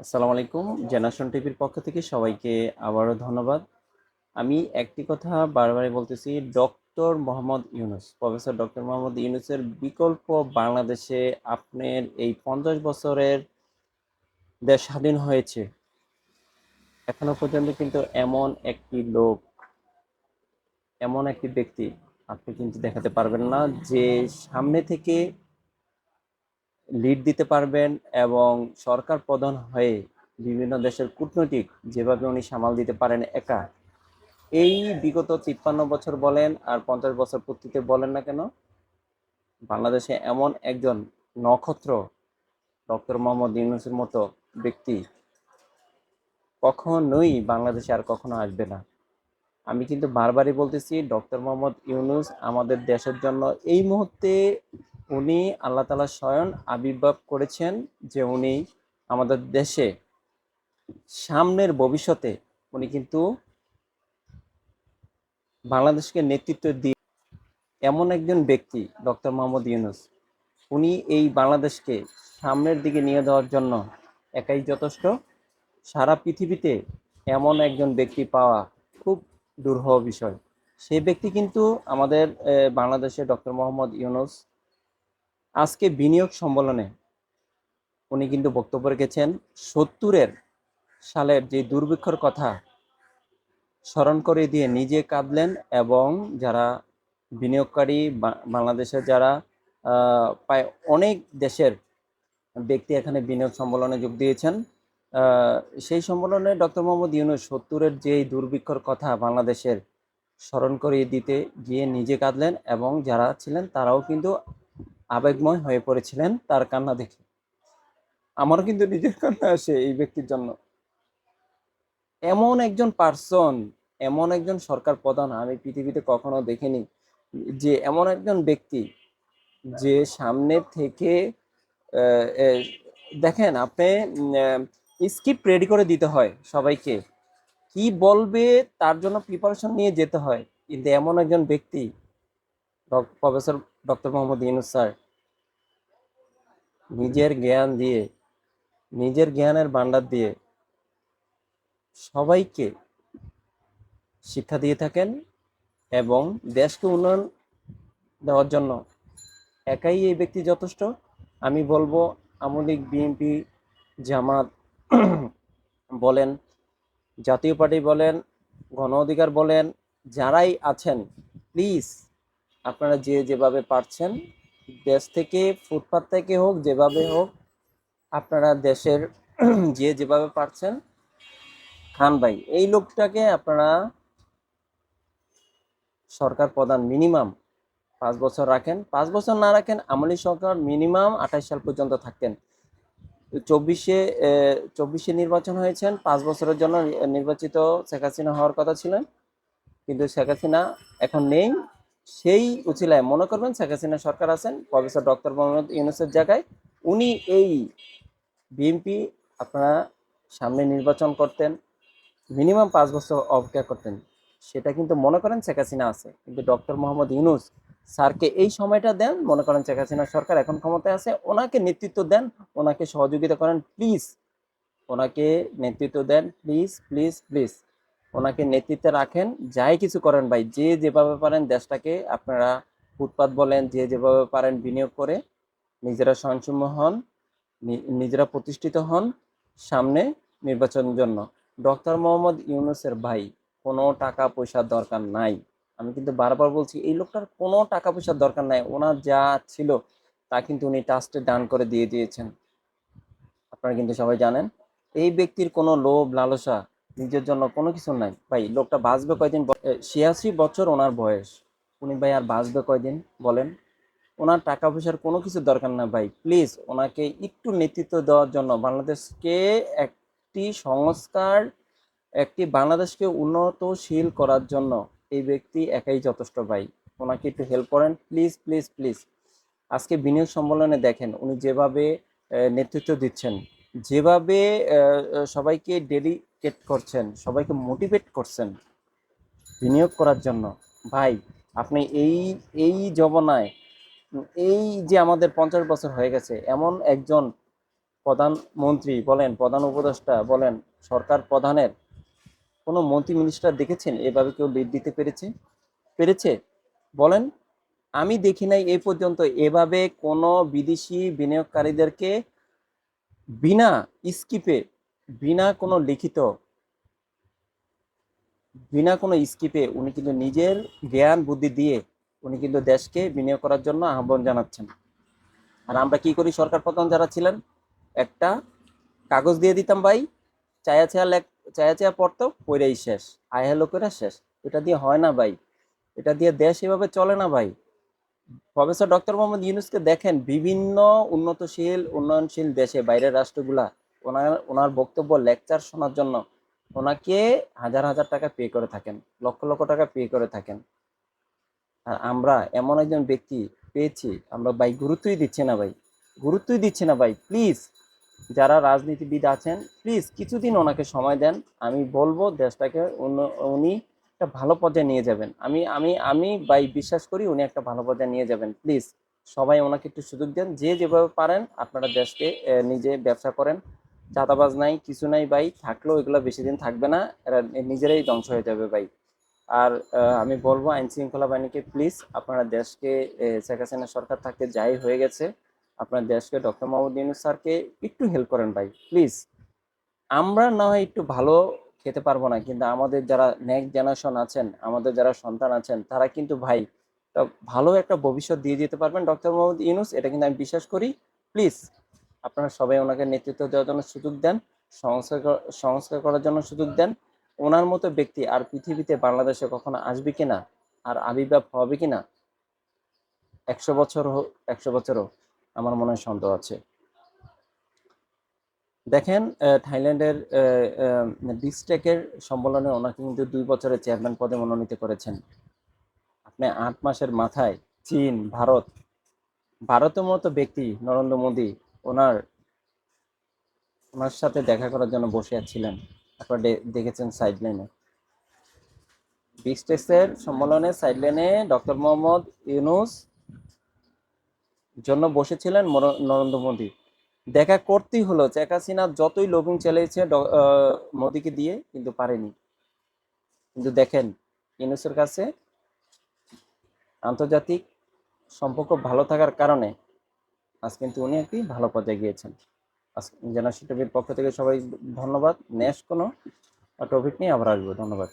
আসসালামু আলাইকুম। জেনারেশন টিভির পক্ষ থেকে সবাইকে আবারও ধন্যবাদ। আমি একটি কথা বারবারই বলতেছি, doctor Mohammad Yunus, professor doctor Mohammad ইউনুসের বিকল্প বাংলাদেশে আপনার এই পঞ্চাশ বছরের দেশ স্বাধীন হয়েছে। এখনও পর্যন্ত কিন্তু এমন একটি লোক, এমন একটি ব্যক্তি আপনি কিন্তু দেখাতে পারবেন না যে সামনে থেকে লিড দিতে পারবেন এবং সরকার প্রধান হয়ে বিভিন্ন দেশের কূটনৈতিক যেভাবে উনি সামাল দিতে পারেন একা। এই বিগত তিপ্পান্ন বছর বলেন আর পঞ্চাশ বছর পূর্তিতে বলেন না কেন, বাংলাদেশে এমন একজন নক্ষত্র ডক্টর মোহাম্মদ ইউনুসের মতো ব্যক্তি কখনোই বাংলাদেশে আর কখনো আসবে না। আমি কিন্তু বারবারই বলতেছি, ডক্টর মোহাম্মদ ইউনুস আমাদের দেশের জন্য এই মুহূর্তে উনি আল্লাহ তালা স্বয়ং আবির্ভাব করেছেন যে উনি আমাদের দেশে সামনের ভবিষ্যতে উনি কিন্তু বাংলাদেশকে নেতৃত্ব দিয়ে এমন একজন ব্যক্তি, ডক্টর মোহাম্মদ ইউনুস, উনি এই বাংলাদেশকে সামনের দিকে নিয়ে যাওয়ার জন্য একাই যথেষ্ট। সারা পৃথিবীতে এমন একজন ব্যক্তি পাওয়া খুব দুর্হ বিষয়। সেই ব্যক্তি কিন্তু আমাদের বাংলাদেশে ডক্টর মোহাম্মদ ইউনুস আজকে বিনিয়োগ সম্মেলনে উনি কিন্তু বক্তব্য রেখেছেন, সত্তরের সালের যে দুর্ভিক্ষর কথা স্মরণ করে দিয়ে নিজে কাঁদলেন এবং যারা বিনিয়োগকারী বাংলাদেশের যারা প্রায় অনেক দেশের ব্যক্তি এখানে বিনিয়োগ সম্মেলনে যোগ দিয়েছেন। সেই সম্মেলনে ডক্টর মোহাম্মদ ইউনুস সত্তরের যে দুর্ভিক্ষর কথা বাংলাদেশের স্মরণ করিয়ে দিতে গিয়ে নিজে কাঁদলেন এবং যারা ছিলেন তারাও কিন্তু আবেগময় হয়ে পড়েছিলেন তার কান্না দেখে। আমারও কিন্তু নিজের কান্না আসে এই ব্যক্তির জন্য। এমন একজন পার্সন এমন একজন সরকার প্রধান আমি পৃথিবীতে কখনো দেখিনি, যে এমন একজন ব্যক্তি যে সামনে থেকে দেখেন আপনি স্ক্রিপ্ট রেডি করে দিতে হয় সবাইকে। কি বলবে তার জন্য প্রিপারেশন নিয়ে যেতে হয়। কিন্তু এমন একজন ব্যক্তি professor doctor Mohammad Yunus sir, নিজের জ্ঞান দিয়ে, নিজের জ্ঞানের ভান্ডার দিয়ে সবাইকে শিক্ষা দিয়ে থাকেন এবং দেশকে উন্নয়ন দেওয়ার জন্য একাই এই ব্যক্তি যথেষ্ট। আমি বলব, আমলিক বিএনপি জামাত বলেন, জাতীয় পার্টি বলেন, গণ অধিকার বলেন, যারাই আছেন প্লিজ আপনারা যে যেভাবে পারছেন, দেশ থেকে, ফুটপাত থেকে হোক, যেভাবে হোক, আপনারা দেশের যে যেভাবে পারছেন, খান ভাই, এই লোকটাকে আপনারা সরকার প্রধান মিনিমাম পাঁচ বছর রাখেন। পাঁচ বছর না রাখেন, আমলি সরকার মিনিমাম আঠাশ সাল পর্যন্ত থাকতেন। চব্বিশে চব্বিশে নির্বাচন হয়েছেন। পাঁচ বছরের জন্য নির্বাচিত শেখ হাসিনা হওয়ার কথা ছিলেন। কিন্তু শেখ হাসিনা এখন নেই। সেই উচিলায় মনে করবেন শেখ হাসিনা সরকার আছেন, প্রফেসর ডক্টর মোহাম্মদ ইউনুসের জায়গায়। উনি এই বিএনপি আপনারা সামনে নির্বাচন করতেন, মিনিমাম পাঁচ বছর অপেক্ষা করতেন। সেটা কিন্তু মনে করেন শেখ হাসিনা আছে। কিন্তু ডক্টর মোহাম্মদ ইউনুস স্যারকে এই সময়টা দেন। মনে করেন শেখ হাসিনা সরকার এখন ক্ষমতায় আছে, ওনাকে নেতৃত্ব দেন, ওনাকে সহযোগিতা করেন প্লিজ ওনাকে নেতৃত্ব দেন প্লিজ প্লিজ প্লিজ ওনাকে নেতৃত্বে রাখেন, যাই কিছু করেন ভাই, যে যেভাবে পারেন দেশটাকে আপনারা ফুটপাত বলেন, যে যেভাবে পারেন বিনিয়োগ করে, নিজেরা স্বয়ংসম্য হন নিজেরা প্রতিষ্ঠিত হন সামনে নির্বাচনের জন্য। ডক্টর মোহাম্মদ ইউনুসের ভাই, কোনো টাকা পয়সার দরকার নাই। আমি কিন্তু বারবার বলছি, এই লোকটার কোনো টাকা পয়সার দরকার নাই। ওনার যা ছিল, তা কিন্তু উনি ট্রাস্টে দান করে দিয়ে দিয়েছেন। আপনারা কিন্তু সবাই জানেন, এই ব্যক্তির কোনো লোভ, লালসা নিজের জন্য কোনো কিছু নাই। ভাই, লোকটা বাঁচবে কয়দিন ছিয়াশি বছর ওনার বয়স। উনি ভাই আর বাঁচবে কয়দিন, বলেন? ওনার টাকা পয়সার কোনো কিছু দরকার না, ভাই। প্লিজ, ওনাকে একটু নেতৃত্ব দেওয়ার জন্য বাংলাদেশকে একটি সংস্কার, একটি বাংলাদেশকে উন্নতশীল করার জন্য এই ব্যক্তি একাই যথেষ্ট ভাই। ওনাকে একটু হেল্প করেন। প্লিজ প্লিজ প্লিজ আজকে বিনিয়োগ সম্মেলনে দেখেন, উনি যেভাবে নেতৃত্ব দিচ্ছেন, যেভাবে সবাইকে ডেডিকেট করছেন, সবাইকে মোটিভেট করছেন বিনিয়োগ করার জন্য। ভাই, আপনি এই এই জবনায় এই যে আমাদের পঞ্চাশ বছর হয়ে গেছে, এমন একজন প্রধানমন্ত্রী বলেন, প্রধান উপদেষ্টা বলেন, সরকার প্রধানের কোনো মন্ত্রী মিনিস্টার দেখেছেন? এভাবে কেউ লিড দিতে পেরেছে? পেরেছে? বলেন, আমি দেখি নাই এ পর্যন্ত এভাবে কোনো বিদেশি বিনিয়োগকারীদেরকে বিনা স্কিপে বিনা কোনো লিখিত, বিনা কোনো স্কিপে উনি কিন্তু নিজের জ্ঞান, বুদ্ধি দিয়ে উনি কিন্তু দেশকে বিনিয়োগ করার জন্য আহ্বান জানাচ্ছেন। আর আমরা কি করি? সরকার প্রধান যারা ছিলেন, একটা কাগজ দিয়ে দিতাম ভাই, চায়া চায়া লেখ চায়া চায়া পড়তো পড়েই শেষ আয় হ্যালো করে শেষ। এটা দিয়ে হয় না ভাই। এটা দিয়ে দেশ এভাবে চলে না ভাই। প্রফেসর ডক্টর মোহাম্মদ ইউনুসকে দেখেন, বিভিন্ন উন্নতশীল, উন্নয়নশীল দেশে, বাইরের রাষ্ট্রগুলা, ওনার ওনার বক্তব্য, লেকচার শোনার জন্য ওনাকে হাজার হাজার টাকা পে করে থাকেন, লক্ষ লক্ষ টাকা পে করে থাকেন। আর আমরা এমন একজন ব্যক্তি পেয়েছি, আমরা ভাই গুরুত্বই দিচ্ছি না ভাই। গুরুত্বই দিচ্ছি না ভাই প্লিজ যারা রাজনীতিবিদ আছেন প্লিজ কিছুদিন ওনাকে সময় দেন। আমি বলব দেশটাকে উনি একটা ভালো পর্যায়ে নিয়ে যাবেন। আমি আমি আমি ভাই বিশ্বাস করি উনি একটা ভালো পর্যায়ে নিয়ে যাবেন। প্লিজ সবাই ওনাকে একটু সুযোগ দেন। যে যেভাবে পারেন আপনারা দেশকে নিজে ব্যবসা করেন। চাঁদাবাজ নাই, কিছু নাই ভাই, থাকলেও এগুলো বেশি দিন থাকবে না। এরা নিজেরাই ধ্বংস হয়ে যাবে ভাই। আর আমি বলব আইন শৃঙ্খলা বাহিনীকে প্লিজ আপনারা দেশকে শেখ হাসিনা সরকার থাকতে যাই হয়ে গেছে। আপনার দেশকে ডক্টর মোহাম্মদ ইউনুস স্যারকে একটু হেল্প করেন ভাই প্লিজ আমরা না হয় একটু ভালো খেতে পারব না, কিন্তু আমাদের যারা নেক্সট জেনারেশন আছেন, আমাদের যারা সন্তান আছেন, তারা কিন্তু ভাই ভালো একটা ভবিষ্যৎ দিয়ে দিতে পারবেন ডক্টর মোহাম্মদ ইউনুস। এটা কিন্তু আমি বিশ্বাস করি প্লিজ আপনারা সবাই ওনাকে নেতৃত্ব দেওয়ার জন্য সুযোগ দেন, সংস্কার সংস্কার করার জন্য সুযোগ দেন। ওনার মতো ব্যক্তি আর পৃথিবীতে বাংলাদেশে কখনো আসবে কিনা, আর আবির্ভাব হবে কিনা, একশো বছর হোক, একশো বছরও আমার মনে হয় সন্দেহ আছে। দেখেন থাইল্যান্ডের বিস্টেকের সম্মেলনে ওনাকে কিন্তু দুই বছরের চেয়ারম্যান পদে মনোনীত করেছেন। আপনি আট মাসের মাথায় চীন, ভারত, ভারতের মতো ব্যক্তি নরেন্দ্র মোদী, ওনার ওনার সাথে দেখা করার জন্য বসে ছিলেন আপনারা দেখেছেন সাইড লাইনে বিস্টেক্সের সম্মেলনে সাইড লাইনে ডক্টর মোহাম্মদ ইউনুস জন্য বসেছিলেন নরেন্দ্র মোদী। দেখা করতেই হলো, শেখ হাসিনা যতই লোভিং চালিয়েছে মোদীকে দিয়ে কিন্তু পারেনি। কিন্তু দেখেন, ইউনুসের কাছে আন্তর্জাতিক সম্পর্ক ভালো থাকার কারণে আজ কিন্তু উনি একটি ভালো পর্যায়ে গিয়েছেন। আজ জেনারেশন টিভির পক্ষ থেকে সবাই ধন্যবাদ। নেক্সট কোনো টপিক নিয়ে আবার আসব। ধন্যবাদ।